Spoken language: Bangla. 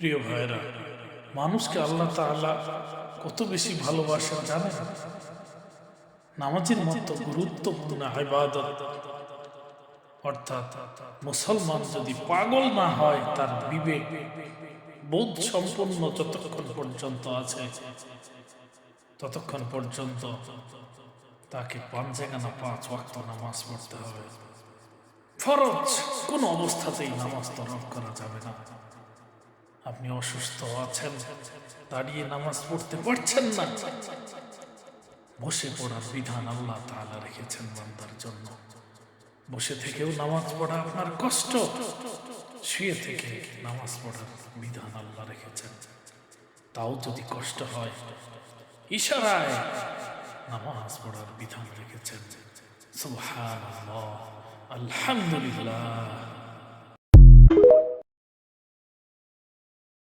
প্রিয় ভাইরা মানুষকে আল্লাহ তাআলা কত বেশি ভালোবাসেন জানেন? নামাজের মতো গুরুত্বপূর্ণ ইবাদত, অর্থাৎ মুসলমান যদি পাগল না হয়, তার বিবেক বোধ সম্পন্ন যতক্ষণ পর্যন্ত আছে, ততক্ষণ পর্যন্ত তাকে পাঞ্জেগানা পাঁচ ওয়াক্ত নামাজ পড়তে হবে। ফরজ কোন অবস্থাতেই নামাজ তরক করা যাবে না। আপনি অসুস্থ আছেন, দাঁড়িয়ে নামাজ পড়তে পারছেন না। বসে পড়ার বিধান আল্লাহ তাআলা রেখেছেন বান্দার জন্য। বসে থেকেও নামাজ পড়া আপনার কষ্ট, শুয়ে থেকে নামাজ পড়ার বিধান আল্লাহ রেখেছেন। তাও যদি কষ্ট হয়, ইশারায় নামাজ পড়ার বিধান রেখেছেন। সুবহানাল্লাহ, আলহামদুলিল্লাহ।